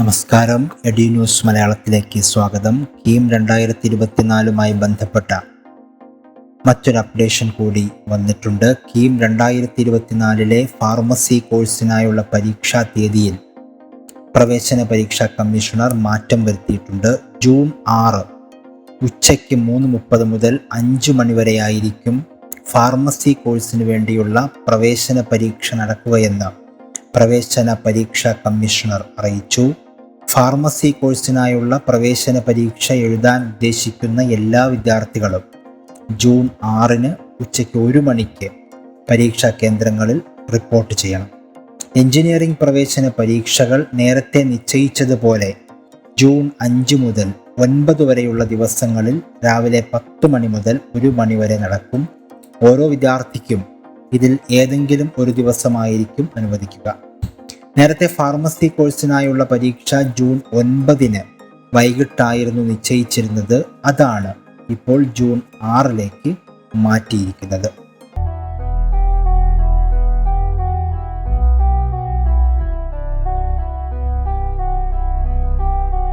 നമസ്കാരം. AD news മലയാളത്തിലേക്ക് സ്വാഗതം. കീം രണ്ടായിരത്തി ഇരുപത്തിനാലുമായി ബന്ധപ്പെട്ട മറ്റൊരു അപ്ഡേഷൻ കൂടി വന്നിട്ടുണ്ട്. കീം രണ്ടായിരത്തി ഇരുപത്തിനാലിലെ ഫാർമസി കോഴ്സിനായുള്ള പരീക്ഷാ തീയതിയിൽ പ്രവേശന പരീക്ഷാ കമ്മീഷണർ മാറ്റം വരുത്തിയിട്ടുണ്ട്. ജൂൺ ആറ് ഉച്ചയ്ക്ക് മൂന്ന് മുപ്പത് മുതൽ അഞ്ച് മണിവരെയായിരിക്കും ഫാർമസി കോഴ്സിന് വേണ്ടിയുള്ള പ്രവേശന പരീക്ഷ നടക്കുകയെന്ന് പ്രവേശന പരീക്ഷാ കമ്മീഷണർ അറിയിച്ചു. ഫാർമസി കോഴ്സിനായുള്ള പ്രവേശന പരീക്ഷ എഴുതാൻ ഉദ്ദേശിക്കുന്ന എല്ലാ വിദ്യാർത്ഥികളും ജൂൺ ആറിന് ഉച്ചയ്ക്ക് ഒരു മണിക്ക് പരീക്ഷാ കേന്ദ്രങ്ങളിൽ റിപ്പോർട്ട് ചെയ്യണം. എഞ്ചിനീയറിംഗ് പ്രവേശന പരീക്ഷകൾ നേരത്തെ നിശ്ചയിച്ചതുപോലെ ജൂൺ അഞ്ച് മുതൽ ഒൻപത് വരെയുള്ള ദിവസങ്ങളിൽ രാവിലെ പത്ത് മണി മുതൽ ഒരു മണി വരെ നടക്കും. ഓരോ വിദ്യാർത്ഥിക്കും ഇതിൽ ഏതെങ്കിലും ഒരു ദിവസമായിരിക്കും അനുവദിക്കുക. നേരത്തെ ഫാർമസി കോഴ്സിനായുള്ള പരീക്ഷ ജൂൺ ഒൻപതിന് വൈകിട്ടായിരുന്നു നിശ്ചയിച്ചിരുന്നത്. അതാണ് ഇപ്പോൾ ജൂൺ ആറിലേക്ക് മാറ്റിയിരിക്കുന്നത്.